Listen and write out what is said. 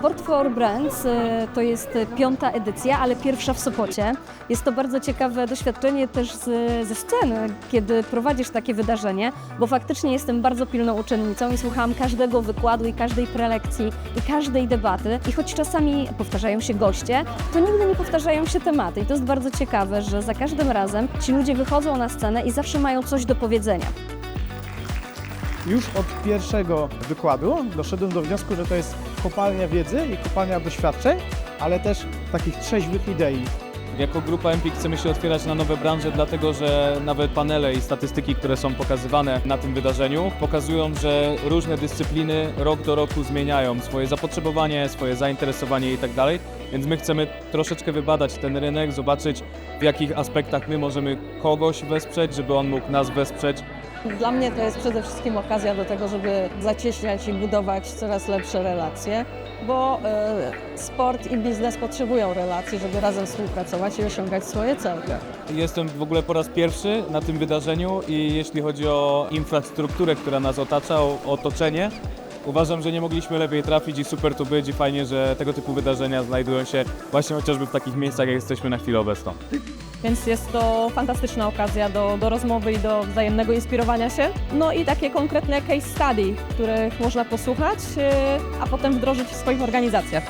Sport for Brands y, to jest piąta edycja, ale pierwsza w Sopocie. Jest to bardzo ciekawe doświadczenie też z, ze sceny, kiedy prowadzisz takie wydarzenie, bo faktycznie jestem bardzo pilną uczennicą i słuchałam każdego wykładu i każdej prelekcji i każdej debaty. I choć czasami powtarzają się goście, to nigdy nie powtarzają się tematy. I to jest bardzo ciekawe, że za każdym razem ci ludzie wychodzą na scenę i zawsze mają coś do powiedzenia. Już od pierwszego wykładu doszedłem do wniosku, że to jest kopalnia wiedzy i kopalnia doświadczeń, ale też takich trzeźwych idei. Jako grupa Empik chcemy się otwierać na nowe branże, dlatego że nawet panele i statystyki, które są pokazywane na tym wydarzeniu, pokazują, że różne dyscypliny rok do roku zmieniają swoje zapotrzebowanie, swoje zainteresowanie itd. Więc my chcemy troszeczkę wybadać ten rynek, zobaczyć w jakich aspektach my możemy kogoś wesprzeć, żeby on mógł nas wesprzeć. Dla mnie to jest przede wszystkim okazja do tego, żeby zacieśniać i budować coraz lepsze relacje, bo e, sport i biznes potrzebują relacji, żeby razem współpracować i osiągać swoje cele. Jestem w ogóle po raz pierwszy na tym wydarzeniu i jeśli chodzi o infrastrukturę, która nas otacza, o otoczenie, uważam, że nie mogliśmy lepiej trafić i super tu być i fajnie, że tego typu wydarzenia znajdują się właśnie chociażby w takich miejscach, jak jesteśmy na chwilę obecną. Więc jest to fantastyczna okazja do, do rozmowy i do wzajemnego inspirowania się. No i takie konkretne case study, których można posłuchać, e, a potem wdrożyć w swoich organizacjach.